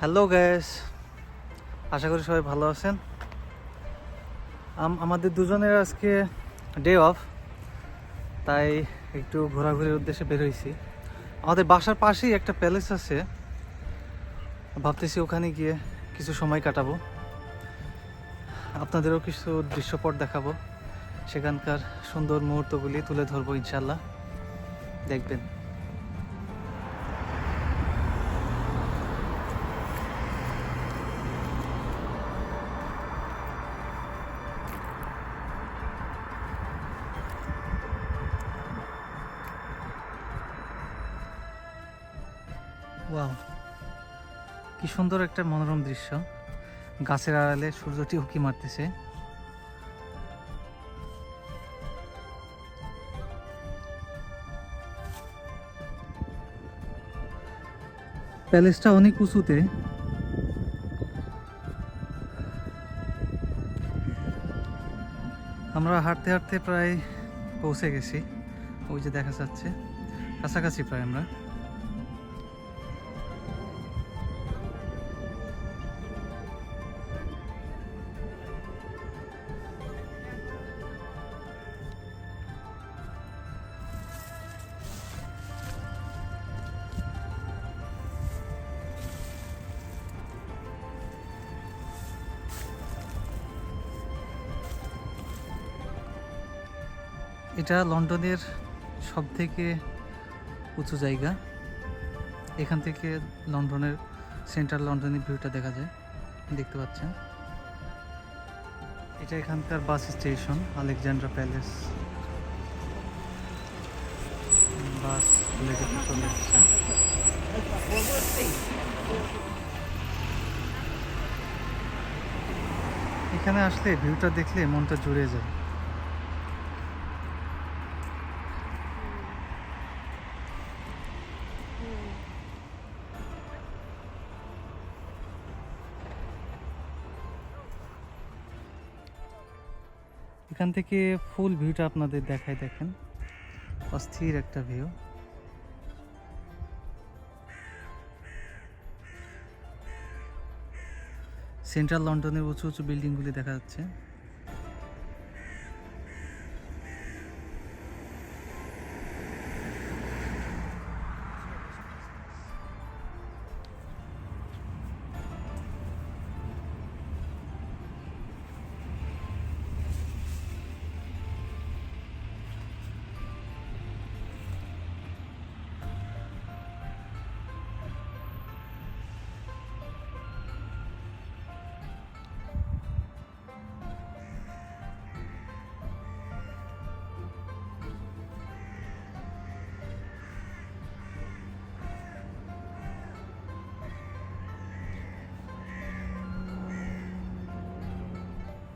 Hello gas আশা করি সবাই ভালো আছেন। আমাদের দুজনের আজকে ডে অফ তাই একটু ঘোরাঘুরির উদ্দেশ্যে বের হয়েছি। আমাদের বাসার পাশেই একটা প্যালেস আছে। ভাবতেছি ওখানে গিয়ে কিছু সময় কাটাবো। আপনাদেরও কিছু দৃশ্যপট দেখাবো। সেখানকার সুন্দর মুহূর্তগুলি তুলে ধরবো ইনশাল্লাহ দেখবেন। ওয়াও, কি সুন্দর একটা মনোরম দৃশ্য। গাছের আড়ালে সূর্যটি উকি মারতেছে। প্যালেসটা অনেক উঁচুতে। আমরা হাঁটতে হাঁটতে প্রায় পৌঁছে গেছি। ওই যে দেখা যাচ্ছে। কাছাকাছি প্রায় আমরা। এটা লন্ডনের সব থেকে উঁচু জায়গা। এখান থেকে লন্ডনের, সেন্ট্রাল লন্ডনের ভিউটা দেখা যায়, দেখতে পাচ্ছেন। এটা এখানকার bus station, Alexandra Palace. Bus এখানে আসলে ভিউটা দেখলে মনটা জুড়ে যায়। এখান থেকে ফুল ভিউটা আপনাদের দেখায় দেখেন। অস্থির একটা ভিউ। সেন্ট্রাল লন্ডনের উঁচু উঁচু বিল্ডিংগুলি দেখা যাচ্ছে।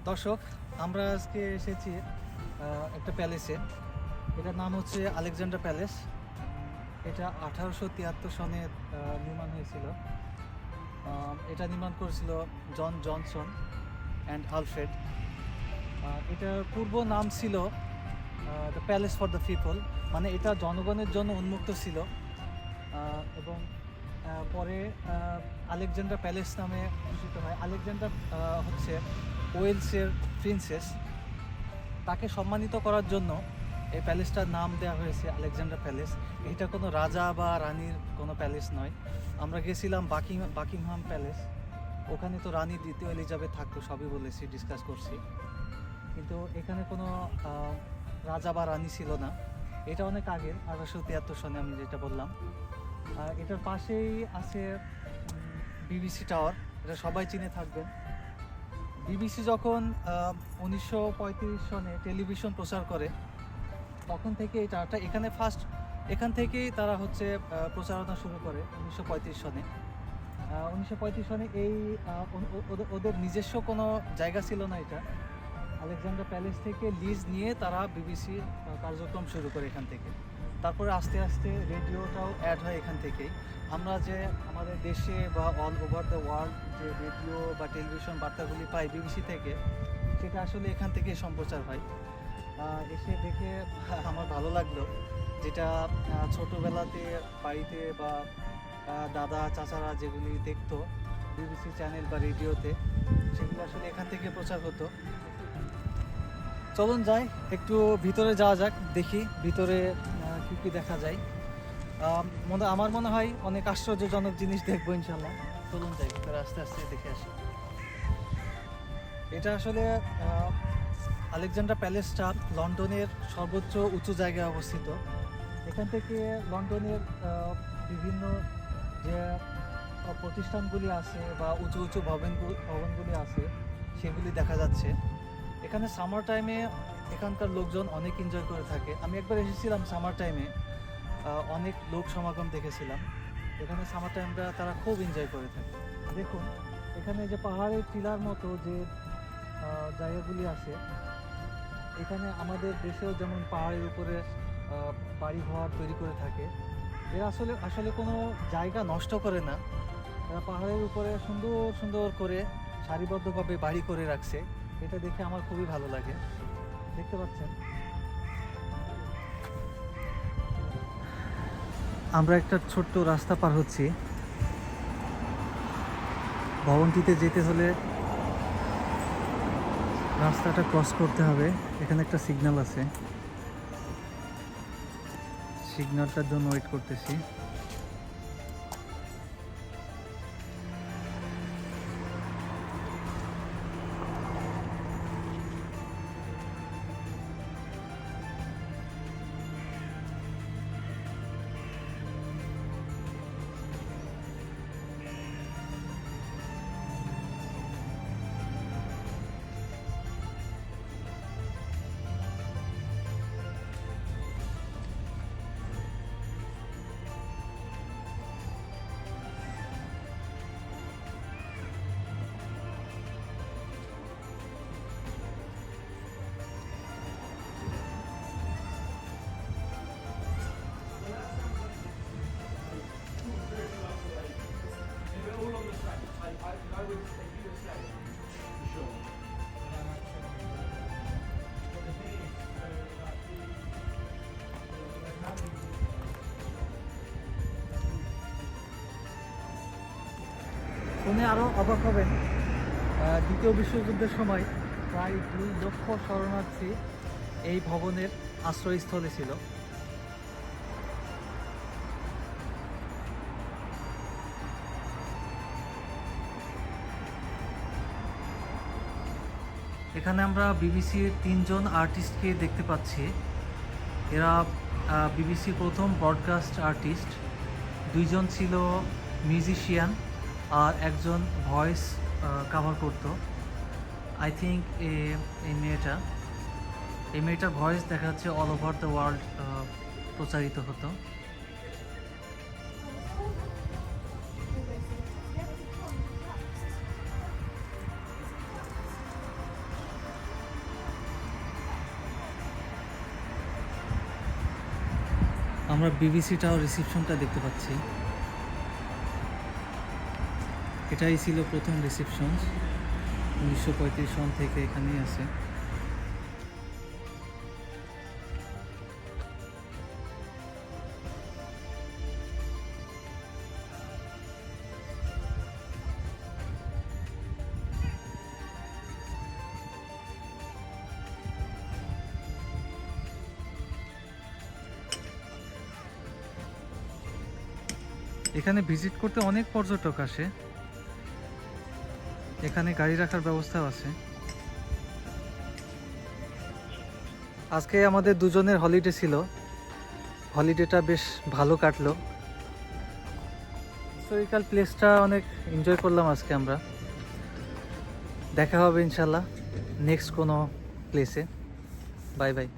দর্শক, আমরা আজকে এসেছি একটা প্যালেসে। এটার নাম হচ্ছে আলেকজান্ডার প্যালেস। এটা আঠারোশো তিয়াত্তর সনে নির্মাণ হয়েছিল। এটা নির্মাণ করেছিল জন জনসন অ্যান্ড আলফ্রেড। এটার পূর্ব নাম ছিল the palace for the people. মানে এটা জনগণের জন্য উন্মুক্ত ছিল। এবং পরে আলেকজান্ডার প্যালেস নামে ভূষিত হয়। আলেকজান্ডার হচ্ছে ওয়েলসের প্রিন্সেস। তাকে সম্মানিত করার জন্য এই প্যালেসটার নাম দেওয়া হয়েছে আলেকজান্ডার প্যালেস। এটা কোনো রাজা বা রানীর কোনো প্যালেস নয়। আমরা গেছিলাম বাকিং, বাকিংহাম প্যালেস। ওখানে তো রানী দ্বিতীয় এলিজাবেথ থাকতো, সবই বলেছি, ডিসকাস করছি। কিন্তু এখানে কোনো রাজা বা রানী ছিল না। এটা অনেক আগের, আঠারোশো তিয়াত্তর সনে আমি যেটা বললাম। আর এটার পাশেই আছে বিবিসি টাওয়ার। এটা সবাই চিনে থাকবেন। বিবিসি যখন উনিশশো পঁয়ত্রিশ সনে টেলিভিশন প্রচার করে, তখন থেকে এই টাওয়ারটা এখানে ফার্স্ট এখান থেকেই তারা হচ্ছে প্রচারণা শুরু করে উনিশশো সনে। উনিশশো সনে এই ওদের নিজস্ব কোনো জায়গা ছিল না এটা। আলেকজান্ডার প্যালেস থেকে লিজ নিয়ে তারা বিবিসি কার্যক্রম শুরু করে এখান থেকে। তারপরে আস্তে আস্তে রেডিওটাও অ্যাড হয় এখান থেকেই। আমরা যে আমাদের দেশে বা অল ওভার দ্য ওয়ার্ল্ড যে রেডিও বা টেলিভিশন বার্তাগুলি পাই বিবিসি থেকে, সেটা আসলে এখান থেকে সম্প্রচার হয়। এসে দেখে আমার ভালো লাগল যেটা ছোটোবেলাতে বাড়িতে বা দাদা, চাচারা যেগুলি দেখতো বিবিসি চ্যানেল বা রেডিওতে, সেগুলো আসলে এখান থেকে প্রচার হতো। চলুন যাই, একটু ভিতরে যাওয়া যাক, দেখি ভিতরে কি দেখা যায়? মনে আমার মনে হয় অনেক আশ্চর্যজনক জিনিস দেখব ইনশাল্লাহ চলুন যাই ভিতরে আস্তে আস্তে দেখে আসি। এটা আসলে আলেকজান্ডার প্যালেসটা লন্ডনের সর্বোচ্চ উঁচু জায়গায় অবস্থিত। এখান থেকে লন্ডনের বিভিন্ন যে প্রতিষ্ঠানগুলি আছে বা উঁচু উঁচু ভবনগুলি ভবনগুলি আছে, সেগুলি দেখা যাচ্ছে। এখানে সামার টাইমে এখানকার লোকজন অনেক এনজয় করে থাকে। আমি একবার এসেছিলাম সামার টাইমে অনেক লোক সমাগম দেখেছিলাম। এখানে সামার টাইমটা তারা খুব এনজয় করে থাকে। দেখুন, এখানে যে পাহাড়ের টিলার মতো যে জায়গাগুলি আছে, এখানে আমাদের দেশেও যেমন পাহাড়ের উপরে বাড়ি ঘর তৈরি করে থাকে, এরা আসলে আসলে কোনো জায়গা নষ্ট করে না। এরা পাহাড়ের উপরে সুন্দর সুন্দর করে সারিবদ্ধভাবে বাড়ি করে রাখছে। এটা দেখে আমার খুবই ভালো লাগে। দেখতে পাচ্ছেন? আমরা একটা ছোট্ট রাস্তা পার হচ্ছি। ভবনটিতে যেতে হলে রাস্তাটা ক্রস করতে হবে। এখানে একটা সিগন্যাল আছে। সিগন্যালটার জন্য ওয়েট করতেছি। শুনে আরও অবাক হবেন। দ্বিতীয় বিশ্বযুদ্ধের সময় প্রায় দুই লক্ষ শরণার্থী এই ভবনের আশ্রয়স্থলে ছিল। এখানে আমরা বিবিসির তিনজন আর্টিস্টকে দেখতে পাচ্ছি। এরা বিবিসির প্রথম ব্রডকাস্ট আর্টিস্ট দুইজন ছিল মিউজিশিয়ান আর একজন ভয়েস কাভার করতো। আই থিঙ্ক এই মেয়েটা, এই মেয়েটার ভয়েস দেখা যাচ্ছে অল ওভার দ্য ওয়ার্ল্ড প্রচারিত হতো। আমরা বিবিসিটাও রিসিপশনটা দেখতে পাচ্ছি। এটাই ছিল প্রথম রিসেপশন উনিশশো পঁয়ত্রিশ সন থেকে এখানেই আছে। এখানে ভিজিট করতে অনেক পর্যটক আসে। এখানে গাড়ি রাখার ব্যবস্থাও আছে। আজকে আমাদের দুজনের হলিডে ছিল। হলিডেটা বেশ ভালো কাটলো। হিস্টোরিক্যাল প্লেসটা অনেক এনজয় করলাম আজকে আমরা। দেখা হবে ইনশাল্লাহ নেক্সট কোনো প্লেসে বাই বাই